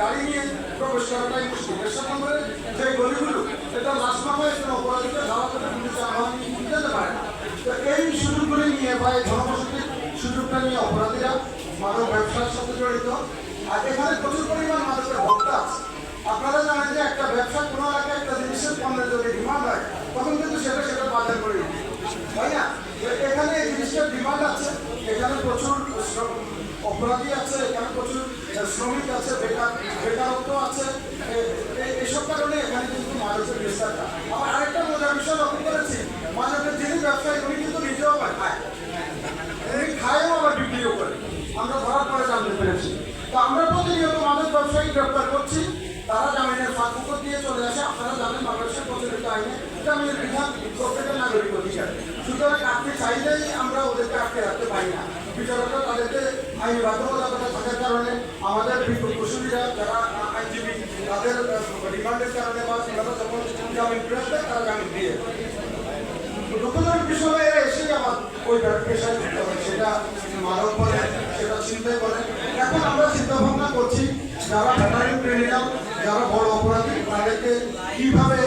গাড়ি নিয়ে প্রবেশ করাটাই মুশকিল এর সাথে নম্বরে যে গলিগুলো এটা লাস্ট মামায় অপরাধীকে ধারা করে পুলিশে আহ্বান যেতে পারে তো এই সুযোগগুলি নিয়ে বা এই জনবসতির সুযোগটা নিয়ে অপরাধীরা মাদক ব্যবসার সাথে জড়িত আর এখানে প্রচুর পরিমাণ মাদকের ভক্ত আছে আপনারা জানেন যে একটা ব্যবসা কোনো এলাকায় একটা জিনিসের পণ্যের যদি ডিমান্ড হয় তখন কিন্তু সেটা সেটা বাজার করে তাই না এখানে এই জিনিসটার ডিমান্ড আছে এখানে প্রচুর অপরাধী আছে এখানে প্রচুর শ্রমিক আছে, বেকার, বেকারত্ব আছে এইসব কারণে এখানে কিন্তু মানুষের বিস্তারটা আমার আরেকটা মজার বিষয় লক্ষ্য করেছি মাদকের যিনি ব্যবসায়ী, উনি কিন্তু নিজেও আবার খায়। উনি খায়ও আবার বিক্রিও করে। আমরা ধরার পরে জানতে পেরেছি। তো আমরা প্রতিনিয়ত মানুষ ব্যবসায়ী গ্রেপ্তার করছি। তারা জামিনের ফাঁকুকো দিয়ে চলে আসে। আপনারা জানেন, বাংলাদেশের প্রচলিত আইনে জামিনের বিধান প্রত্যেকের নাগরিক অধিকার। সুতরাং আপনি চাইলেই আমরা ওদেরকে আটকে রাখতে পারি না। বিচারকরা আইনি বাধ্যবাধকতা থাকার কারণে আমাদের যারা আইনজীবী, তাদের রিমান্ডের কারণে বা তারা দিয়ে সেটা বলে সেটা বলে। আমরা চিন্তা ভাবনা করছি, যারা যারা বড় অপরাধী, তাদেরকে কীভাবে